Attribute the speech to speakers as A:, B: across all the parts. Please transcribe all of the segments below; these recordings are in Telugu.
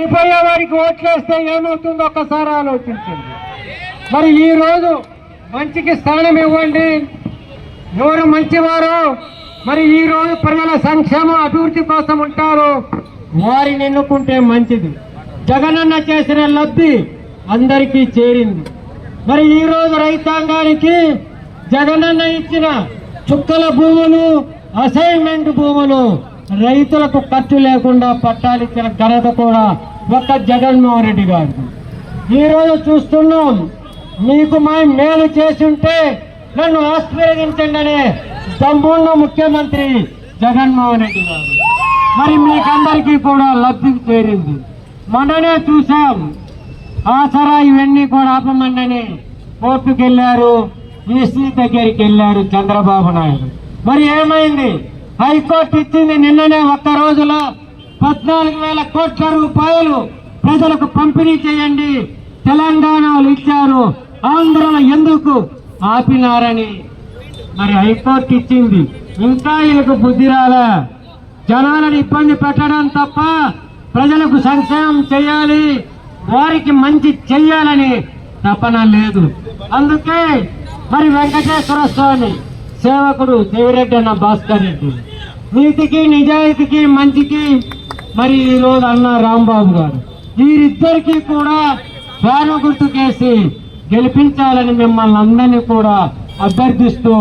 A: చనిపోయే వారికి ఓట్లేస్తే ఏమవుతుందో ఒక్కసారి ఆలోచించండి. మరి ఈరోజు మంచికి స్థానం ఇవ్వండి. ఎవరు మంచివారు మరి ఈ రోజు ప్రజల సంక్షేమ అభివృద్ధి కోసం ఉంటారు వారిని ఎన్నుకుంటే మంచిది. జగనన్న చేసిన లబ్ధి అందరికీ చేరింది. మరి ఈరోజు రైతాంగానికి జగనన్న ఇచ్చిన చుక్కల భూములు అసైన్మెంట్ భూములు రైతులకు ఖర్చు లేకుండా పట్టాలిచ్చిన ఘనత కూడా ఒక్క జగన్మోహన్ రెడ్డి గారు. ఈరోజు చూస్తున్నాం మీకు మా మేలు చేసి నన్ను ఆశీర్వదించండి అనే దమ్మున్న ముఖ్యమంత్రి జగన్మోహన్ రెడ్డి గారు. మరి మీకందరికీ కూడా లబ్ధి చేరింది. మొన్ననే చూసాం ఆసరా ఇవన్నీ కూడా ఆపమండని కోర్టుకు వెళ్ళారు ఈసీ దగ్గరికి వెళ్ళారు చంద్రబాబు నాయుడు. మరి ఏమైంది? హైకోర్టు ఇచ్చింది నిన్ననే ఒక్క రోజులో. పద్నాలుగు వేల కోట్ల రూపాయలు ప్రజలకు పంపిణీ చేయండి. తెలంగాణలో ఇచ్చారు. ఆంధ్రలో ఎందుకు ఆపినారని. మరి హైకోర్టు ఇచ్చింది. ఇంకా వీళ్ళకు బుద్ధి రాలా. జనాలను ఇబ్బంది పెట్టడం తప్ప ప్రజలకు సంక్షేమం చేయాలి. వారికి మంచి చెయ్యాలని తపన లేదు. అందుకే మరి వెంకటేశ్వర స్వామి సేవకుడు దేవిరెడ్డి అన్న భాస్కర్ రెడ్డి. నీతికి నిజాయితీకి మంచికి మరి ఈ రోజు అన్న రాంబాబు గారు. వీరిద్దరికీ కూడా ఫ్యాను గుర్తుకేసి గెలిపించాలని మిమ్మల్ని అందరినీ కూడా అభ్యర్థిస్తూ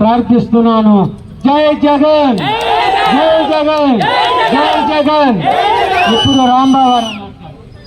A: ప్రార్థిస్తున్నాను. జై జగన్! జై జగన్! జై జగన్! ఇప్పుడు రాంబాబు